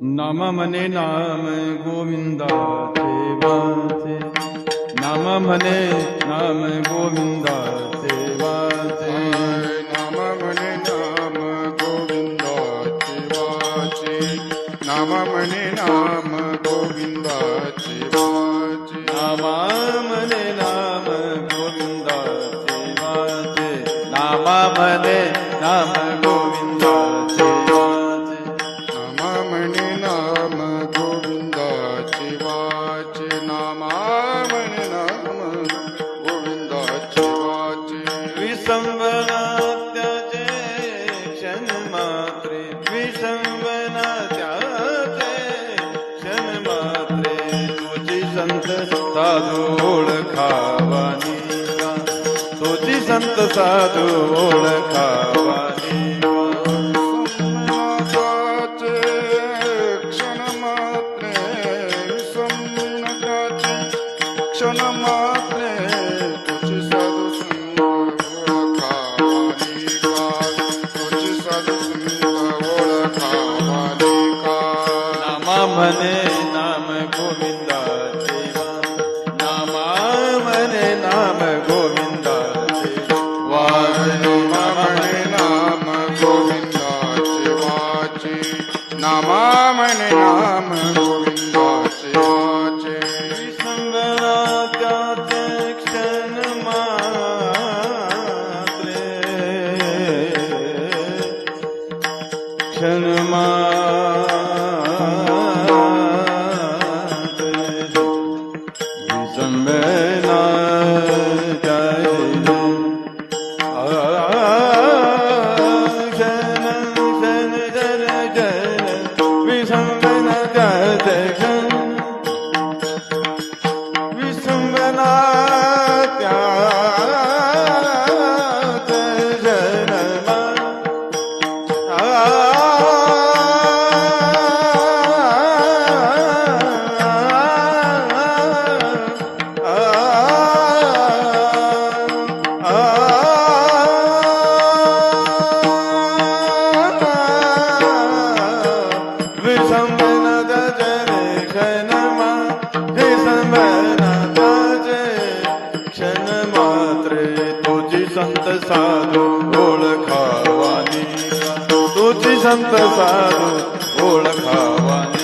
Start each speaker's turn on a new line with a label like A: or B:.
A: नाम म्हणे नाम गोविंदाचे वाचे नाम म्हणे नाम गोविंदाचे वाचे
B: नाम म्हणे नाम गोविंदाचे वाचे नाम म्हणे नाम गोविंदाचे वाचे
A: नामा म्हणे नाम गोविंदाचे वाचे नामा म्हणे नाम विसंवनात्याचे क्षण मात्रे विसंवनात्याचे क्षण मात्रे तुझी संत साधू ओळखावानी तुझी संत साधू ओळखावानी नामा म्हणे नाम गोविंदाचे नामा नाम गोविंदाचे वाचे
B: नामा नाम वाचे वाचे
A: क्षण मात्रे संत साधू ओळखावानी. तुझी संत साधू ओळखावानी.